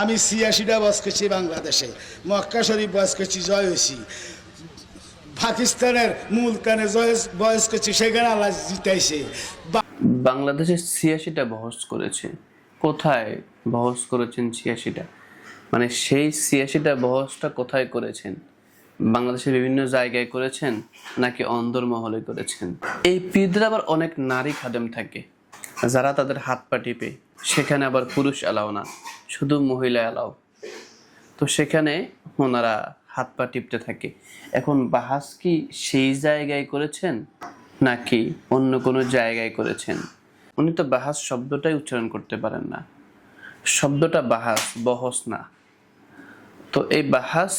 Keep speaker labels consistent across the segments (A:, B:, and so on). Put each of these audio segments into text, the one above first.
A: আমি ছিয়াশিটা বস করছি বাংলাদেশে। মক্কা শরীফ বয়স করছি, জয় হয়েছি। পাকিস্তানের মুলতানে বয়স করছি, সেখানে আল্লাহ জিতাইছে।
B: বাংলাদেশে ছিয়াশিটা বহস করেছে। কোথায় বহস করেছেন ছিয়াশিটা? মানে সেই ছিয়াশিটা বহসটা কোথায় করেছেন? বাংলাদেশের বিভিন্ন জায়গায় করেছেন নাকি অন্দরমহলে করেছেন? এই পিদরা আবার অনেক নারী খাদেম থাকে, যারা তাদের হাত পা টিপে। সেখানে আবার পুরুষ অ্যালাও না, শুধু মহিলা অ্যালাও তো সেখানে ওনারা হাত পা টিপতে থাকে। এখন বাহাস কি সেই জায়গায় করেছেন, নাকি অন্য কোনো জায়গায় করেছেন? উনি তো বাহাস শব্দটাই উচ্চারণ করতে পারেন না। শব্দটা বাহাস, বহস না। তো এই বাহাস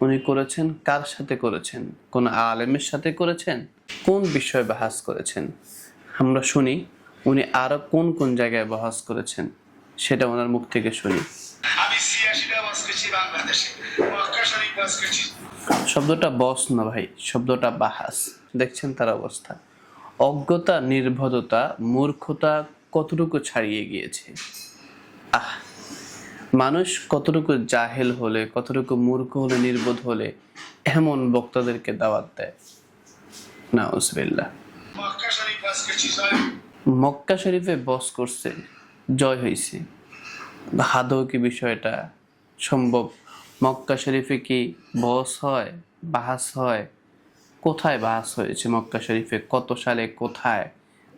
B: উনি করেছেন কার সাথে করেছেন? কোন আলেমের সাথে করেছেন? কোন বিষয়ে বাহাস করেছেন? আমরা শুনি উনি আরও কোন কোন জায়গায় বাহাস করেছেন সেটা ওনার মুখ থেকে শুনি।
A: আমি ছিয়াশিটা বস করছি বাংলাদেশে। মক্কা করছি।
B: শব্দটা বস না ভাই শব্দটা বাহাস। দেখছেন তার অবস্থা। অজ্ঞতা নির্ভদতা মূর্খতা কতটুকু ছাড়িয়ে গিয়েছে? আহ মানুষ কতটুকু জাহেল হলে কতটুকু মূর্খ হলে নির্বোধ হলে এমন বক্তাদেরকে দাওয়াত দেয়। না উসবিল্লা
A: মক্কা শরীফ বস করছি, জয়
B: হয়েছে হাদৌ কি বিষয়টা সম্ভব? মক্কা শরীফে কি বস হয় বাহাস হয়? কোথায় বাহাস হয়েছে মক্কা শরীফে? কত সালে, কোথায়?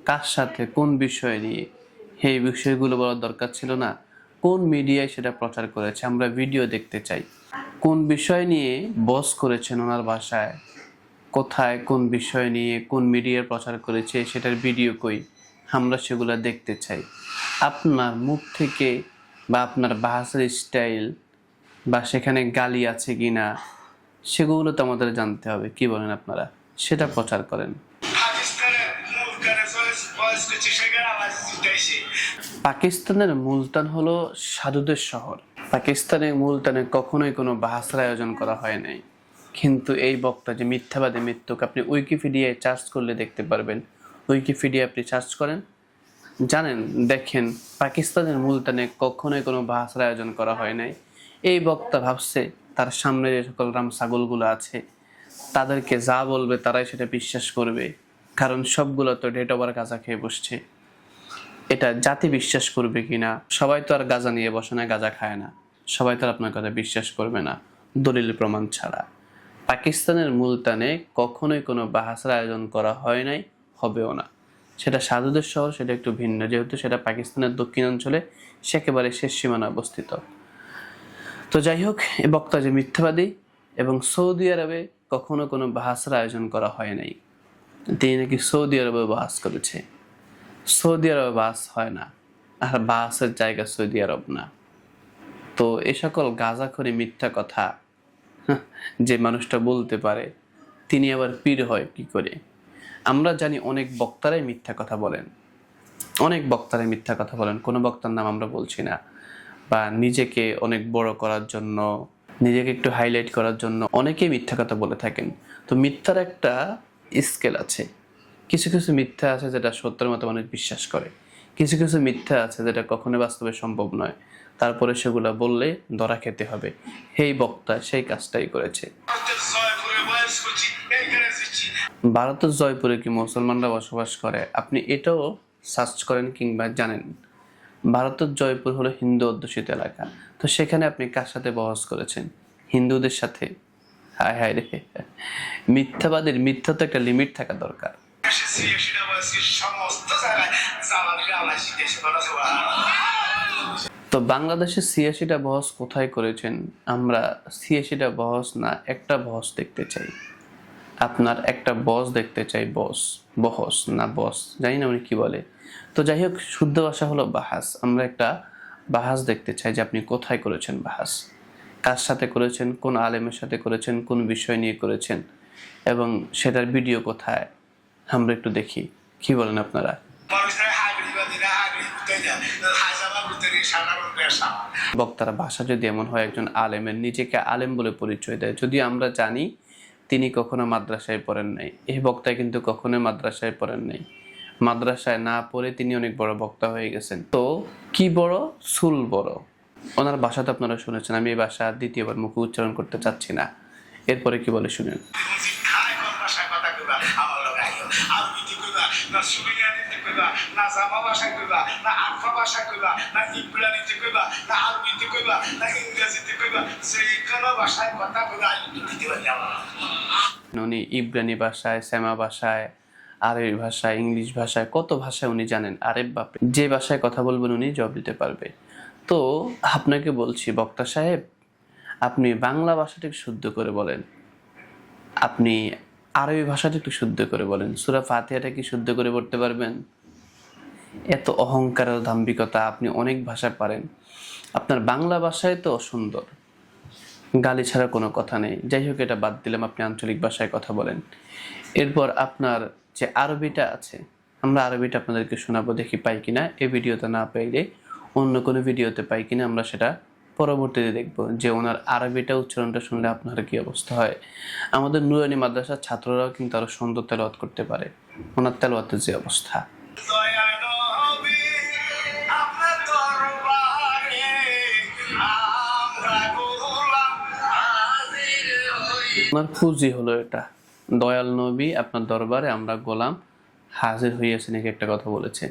B: কার সাথে? কোন বিষয় নিয়ে? এই বিষয়গুলো বলার দরকার ছিল না। কোন মিডিয়ায় সেটা প্রচার করেছে? আমরা ভিডিও দেখতে চাই। কোন বিষয় নিয়ে বস করেছেন ওনার ভাষায় কোথায় কোন বিষয় নিয়ে কোন মিডিয়ার প্রচার করেছে? সেটার ভিডিও কই? আমরা সেগুলো দেখতে চাই। আপনার মুখ থেকে বা আপনার ভাষার স্টাইল বা সেখানে গালি আছে কি না সেগুলো তো আমাদের জানতে হবে। কি বলেন আপনারা? সেটা প্রচার করেন।
A: পাকিস্তানের মুলতানে
B: হলো সাধুদের শহর। পাকিস্তানের মুলতানে কখনোই কোনো বাহাসের আয়োজন করা হয় নাই। কিন্তু এই বক্তা যে মিথ্যাবাদী মৃত্যুক আপনি উইকিপিডিয়ায় চার্জ করলে দেখতে পারবেন। উইকিপিডিয়া আপনি সার্চ করেন, জানেন, দেখেন, পাকিস্তানের মুলতানে কখনোই কোনো বাহাসের আয়োজন করা হয় নাই। এই বক্তা ভাবছে, তার সামনে যে সকল রাম ছাগলগুলো আছে, তাদেরকে যা বলবে তারাই সেটা বিশ্বাস করবে, কারণ সবগুলো তো ডেট ওভার গাঁজা খেয়ে বসছে। এটা জাতি বিশ্বাস করবে কিনা সবাই তো আর গাঁজা নিয়ে বসে না, গাঁজা খায় না। সবাই তো আর আপনার কথা বিশ্বাস করবে না, দলিল প্রমাণ ছাড়া। পাকিস্তানের মুলতানে কখনোই কোনো বাহাসের আয়োজন করা হয় নাই। হবেও না। সেটা সাধুদের শহর, সেটা একটু ভিন্ন। যেহেতু সেটা পাকিস্তানের দক্ষিণাঞ্চলে সে একেবারে শেষ সীমানা অবস্থিত। তো যাই হোক, এ বক্তা যে মিথ্যাবাদী এবং সৌদি আরবে কখনো কোনো বাহাসের আয়োজন করা হয় নাই। তিনি নাকি সৌদি আরবে বাস করেছে। সৌদি আরবে বাস হয় না, আর বাসের জায়গা সৌদি আরব না। তো এ সকল গাঁজাখড়ি মিথ্যা কথা যে মানুষটা বলতে পারে, তিনি আবার পীর হয় কি করে? আমরা জানি অনেক বক্তারাই মিথ্যা কথা বলেন। অনেক বক্তারাই মিথ্যা কথা বলেন। কোনো বক্তার নাম আমরা বলছি না। বা নিজেকে অনেক বড় করার জন্য, নিজেকে একটু হাইলাইট করার জন্য অনেকেই মিথ্যা কথা বলে থাকেন। তো মিথ্যার একটা স্কেল আছে। কিছু কিছু মিথ্যা আছে যেটা সত্যের মতো মানুষ বিশ্বাস করে। কিছু কিছু মিথ্যা আছে যেটা কখনো বাস্তবে সম্ভব নয়। তারপরে সেগুলো বললে ধরা খেতে হবে। সেই বক্তা, সেই কাজটাই করেছে।
A: ভারতের জয়পুরে
B: কি মুসলমানরা বসবাস করে? আপনি এটাও সার্চ করেন কিংবা জানেন। ভারতের জয়পুর হলো হিন্দু অধ্যুষিত এলাকা। তো সেখানে আপনি কার সাথে বহস করেছেন? হিন্দুদের সাথে। হায় হায় রে। মিথ্যাবাদের, মিথ্যা তো একটা লিমিট থাকা দরকার। তো বাংলাদেশে ছিয়াশিটা বহস কোথায় করেছেন? আমরা ছিয়াশিটা বহস না, একটা বহস দেখতে চাই। আপনার একটা বস দেখতে চাই, বস, বহস, না বস, জানি না উনি কি বলে। তো যাই হোক, শুদ্ধ ভাষা হলো বাহাস। আমরা একটা বাহাস দেখতে চাই যে আপনি কোথায় করেছেন বাহাস? কার সাথে করেছেন? কোন আলেমের সাথে করেছেন? কোন বিষয় নিয়ে করেছেন? এবং সেটার ভিডিও কোথায়? আমরা একটু দেখি। কি বলেন আপনারা? বক্তারা, ভাষা যদি এমন হয়, একজন আলেমের নিজেকে আলেম বলে পরিচয় দেয়। যদি আমরা জানি তিনি কখনো মাদ্রাসায় পড়েন নাই। এই বক্তা কিন্তু কখনো মাদ্রাসায় পড়েন নাই। মাদ্রাসায় না পড়ে তিনি অনেক বড় বক্তা হয়ে গেছেন। তো কি বড়? সুল বড়। ওনার ভাষা তো আপনারা শুনেছেন, আমি এই ভাষা দ্বিতীয়বার মুখে উচ্চারণ করতে চাচ্ছি না। এরপরে কি বলে শুনেন? উনি ইব্রানি ভাষায়, শ্যামা ভাষায়, আরবি ভাষায়, ইংলিশ ভাষায়, কত ভাষায় উনি জানেন? আরে বাপরে, যে ভাষায় কথা বলবেন উনি জবাব দিতে পারবে। তো আপনাকে বলছি, বক্তা সাহেব, আপনি বাংলা ভাষাটা একটু শুদ্ধ করে বলেন। আপনি আরবি ভাষাটা একটু শুদ্ধ করে বলেন। সুরা ফাতিহাটা কি শুদ্ধ করে পড়তে পারবেন? এত অহংকার দাম্ভিকতা আপনি অনেক ভাষা পারেন। আপনার বাংলা ভাষায় তো সুন্দর। গালি ছাড়া কোনো কথা নেই। যাই হোক, এটা বাদ দিলাম, আপনি আঞ্চলিক ভাষায় কথা বলেন। এরপর আপনার যে আরবিটা আছে, আমরা আরবিটা আপনাদেরকে শোনাবো, দেখি পাই কিনা। এই ভিডিওতে না পাইলে অন্য কোনো ভিডিওতে পাই কিনা, আমরা সেটা পরবর্তীতে দেখব যে ওনার আরবিটা, উচ্চারণটা শুনলে আপনার কি অবস্থা হয়। আমাদের নুরানি মাদ্রাসার ছাত্ররাও কিন্তু আরও সুন্দর তেলাওয়াত করতে পারে। ওনার তেলাওয়াতের যে অবস্থা।
A: আপনার
B: পুঁজি হলো এটা। দয়াল নবী আপনার দরবারে আমরা গোলাম, হাজির হইয়াছে নাকি একটা কথা বলেছে।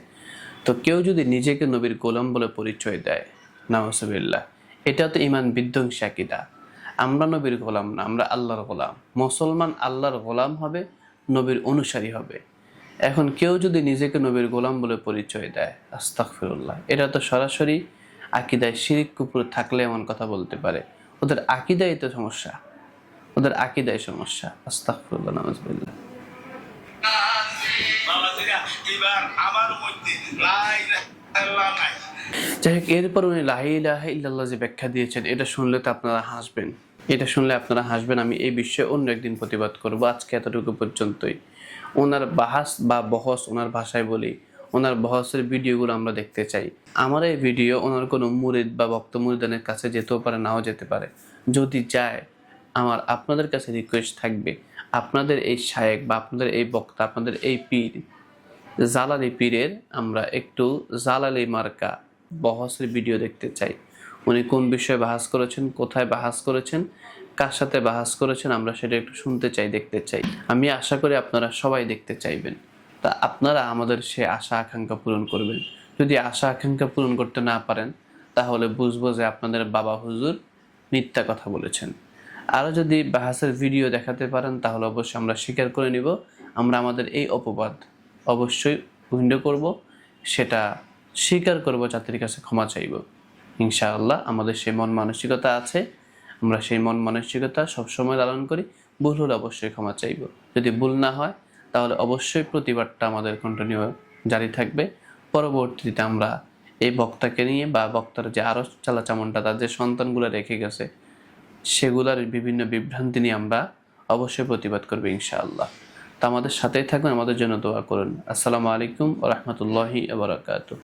B: তো কেউ যদি নিজেকে নবীর গোলাম বলে পরিচয় দেয় নামসবিল্লা এটা তো ইমান বিধ্বংসী আকিদা। আমরা নবীর গোলাম না, আমরা আল্লাহর গোলাম। মুসলমান আল্লাহর গোলাম হবে, নবীর অনুসারী হবে। এখন কেউ যদি নিজেকে নবীর গোলাম বলে পরিচয় দেয় আস্তাকফিরুল্লাহ এটা তো সরাসরি আকিদায় শিরিক কুপুর থাকলে এমন কথা বলতে পারে। ওদের আকিদাই তো সমস্যা। ওদের আকিদায় সমস্যা।
A: আল্লাহ নাই
B: যাই হোক, এরপর উনি লাহি ইল্লাল্লাহ যে ব্যাখ্যা দিয়েছেন, এটা শুনলে তো আপনারা হাসবেন। এটা শুনলে আপনারা হাসবেন, আমি এই বিষয়ে অন্য একদিন প্রতিবাদ করব। আজকে এতটুকু পর্যন্তই। ওনার বাহাস বা বহস ওনার ভাষায় বলি, ওনার বহসের ভিডিওগুলো আমরা দেখতে চাই। আমার এই ভিডিও ওনার কোনো মুরিদ বা বক্ত মুরিদানের কাছে যেতেও পারে, নাও যেতে পারে। যদি যায় আমার আপনাদের কাছে রিকোয়েস্ট থাকবে, আপনাদের এই শায়েক বা আপনাদের এই বক্তা, আপনাদের এই পীর, জালালি পীরের আমরা একটু জালালি মার্কা বহসের ভিডিও দেখতে চাই। উনি কোন বিষয়ে বাহাস করেছেন, কোথায় বাহাস করেছেন, কার সাথে বাহাস করেছেন আমরা সেটা একটু শুনতে চাই, দেখতে চাই। আমি আশা করি আপনারা সবাই দেখতে চাইবেন। তা আপনারা আমাদের সে আশা আকাঙ্ক্ষা পূরণ করবেন। যদি আশা আকাঙ্ক্ষা পূরণ করতে না পারেন, তাহলে বুঝব যে আপনাদের বাবা হুজুর মিথ্যা কথা বলেছেন। আরও যদি বাহাসের ভিডিও দেখাতে পারেন, তাহলে অবশ্যই আমরা স্বীকার করে নিব, আমরা আমাদের এই অপবাদ অবশ্যই উইন্ড করব, সেটা স্বীকার করব, জাতির কাছে ক্ষমা চাইব। ইনশাআল্লাহ, আমাদের সেই মন মানসিকতা আছে, আমরা সেই মন মানসিকতা সবসময় লালন করি, ভুল হলে অবশ্যই ক্ষমা চাইব। যদি ভুল না হয়, তাহলে অবশ্যই প্রতিবাদটা আমাদের কন্টিনিউ জারি থাকবে। পরবর্তীতে আমরা এই বক্তাকে নিয়ে বা বক্তার যে আরও চালাচামনটা তার যে সন্তানগুলো রেখে গেছে সেগুলার বিভিন্ন বিভ্রান্তি নিয়ে আমরা অবশ্যই প্রতিবাদ করব ইনশাআল্লাহ। তা আমাদের সাথেই থাকবেন আমাদের জন্য দোয়া করুন। আসসালামু আলাইকুম রহমতুল্লাহি আবরাকাতু